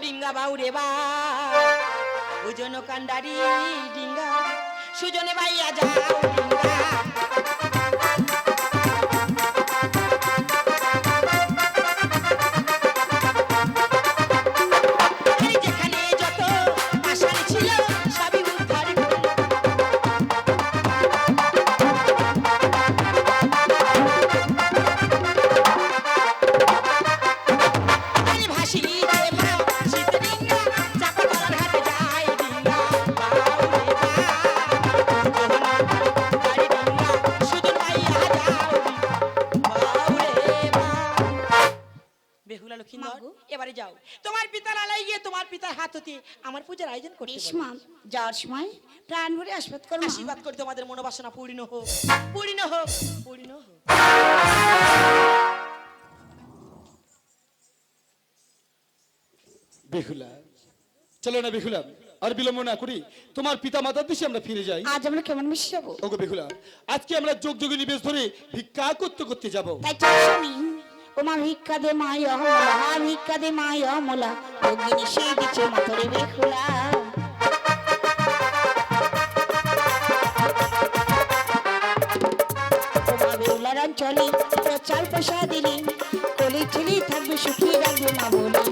ডিঙ্গা বাউরে বা। ওজন কান্দারি ডিঙ্গা। সুজনে ভাইয়া যাও ডিঙ্গা। এবারে যাও। তোমার পিতার আলাই গিয়ে তোমার পিতার হাত হতে আমার পূজার আয়োজন বেশ মা। যাওয়ার সময় প্রাণ ভরে আশীর্বাদ করো আশীর্বাদ করে তোমাদের মনোবাসনা পূর্ণ হোক পূর্ণ হোক পূর্ণ হোক। বেহুলা চলো না বেহুলা আর বিলম্ব না করি। তোমার পিতা মাতার দেশে আমরা ফিরে যাই। আজ আমরা কেমন মিশে যাব? ওগো বেহুলা আজকে আমরা যোগ যোগী নিবেশ ধরে ভিক্ষা করতে করতে যাব। চল ওমা ভিক্ষা দে মাই অমলা ভিক্ষা দে মাই অমলা যোগিনী সেই দিচ্ছে ওমা বেহুলার অঞ্চলে প্রচার পয়সা দিলি কলি ছেলে থাকবে সুখী রাখবে মা বলি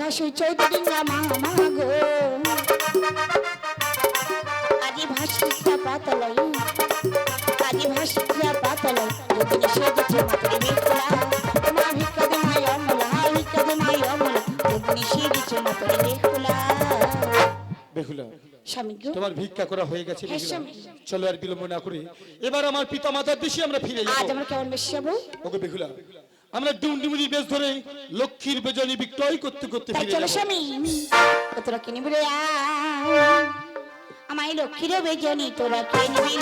ভাষায় মা মা গো। ভাসিয়া পাতলাই। ভাসিয়া পাতলাই। সেজেছে মাতরে অমলা অমলা। সেজেছে মাতরে বেহুলা তোমার ভিক্ষা করা হয়ে গেছে হ্যাঁ। চলো আর বিলম্ব না করে। এবার আমার পিতা মাতার দেশে আমরা ফিরে যাব। আমরা কেমন বেশি যাব? ওগো বেহুলা আমরা ডুমডুমুনি বেশ ধরে লক্ষ্মীর বেজনী বিক্রয় করতে করতে ফিরে চলো স্বামী। তোরা কিনে বলে আমায় লক্ষ্মীর বেজনি, তোরা কে নিবি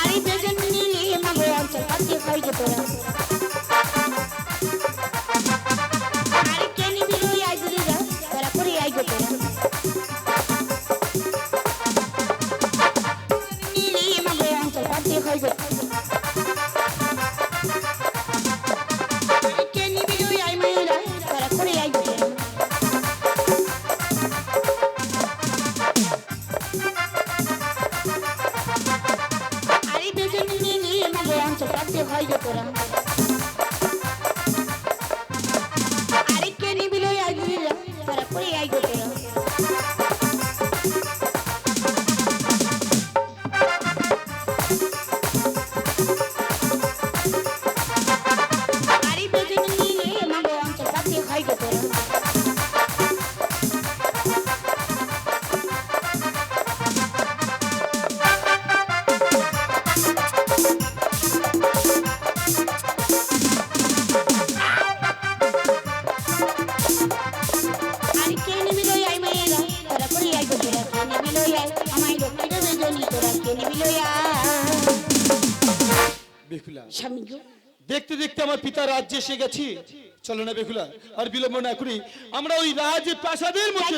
আরে বেজন নিলে মাগো অঞ্চল পাতিয়ে খাই যে তোরা। আরে কে পাতিয়ে তোরা স্বামী গো দেখতে দেখতে আমার পিতা রাজ্যে এসে গেছি। চলো না বেকুলা আর বিলম্ব না করি। আমরা ওই রাজ প্রাসাদের মধ্যে